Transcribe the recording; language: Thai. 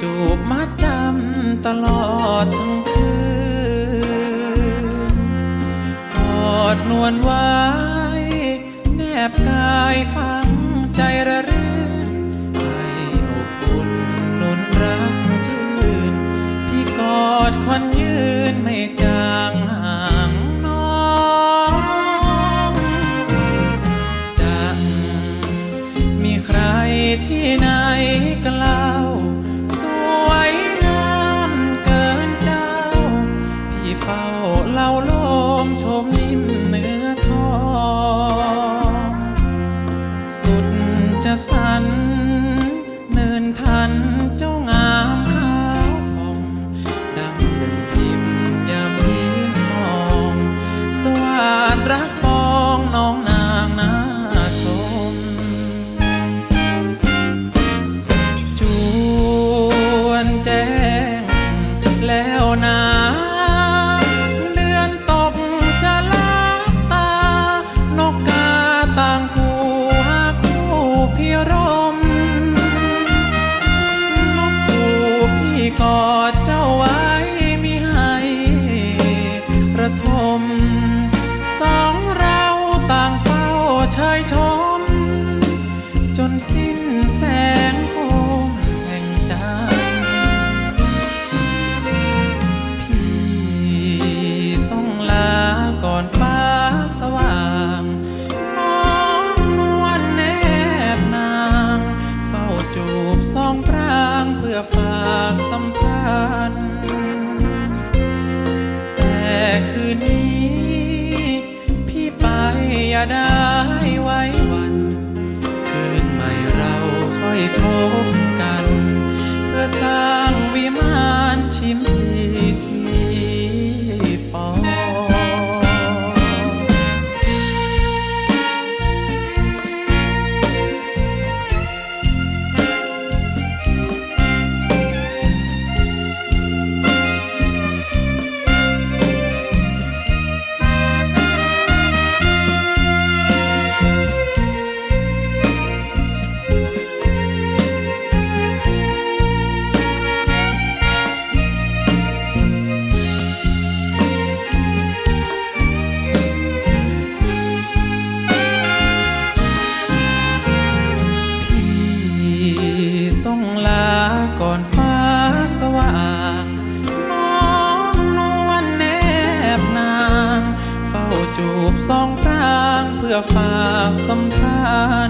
จูบมัดจำตลอดทั้งคืน กอดนวลไว้ แนบกายฟังใจระรื่นให้อบอุ่นนุนรักชื่น พี่กอดควันยืนไม่จางห่างน้องจะมีใครที่ไหน มชมนิ่มเนื้อทองสุดจะสันเนินทันเจ้างามขาวผ่องดังดึงพิมพ์ยามยิ้มมอง สวัสดรัก สิ้นแสงโคมแห่งจันทร์พี่ต้องลาก่อนฟ้าสว่างน้องนวลแนบนาง เฝ้าจูบสองพรางเพื่อฝากสัมพันธ์แต่คืนนี้ พี่ไปอย่าได้ พบกัน เพื่อสร้าง ฝากสัมพันธ์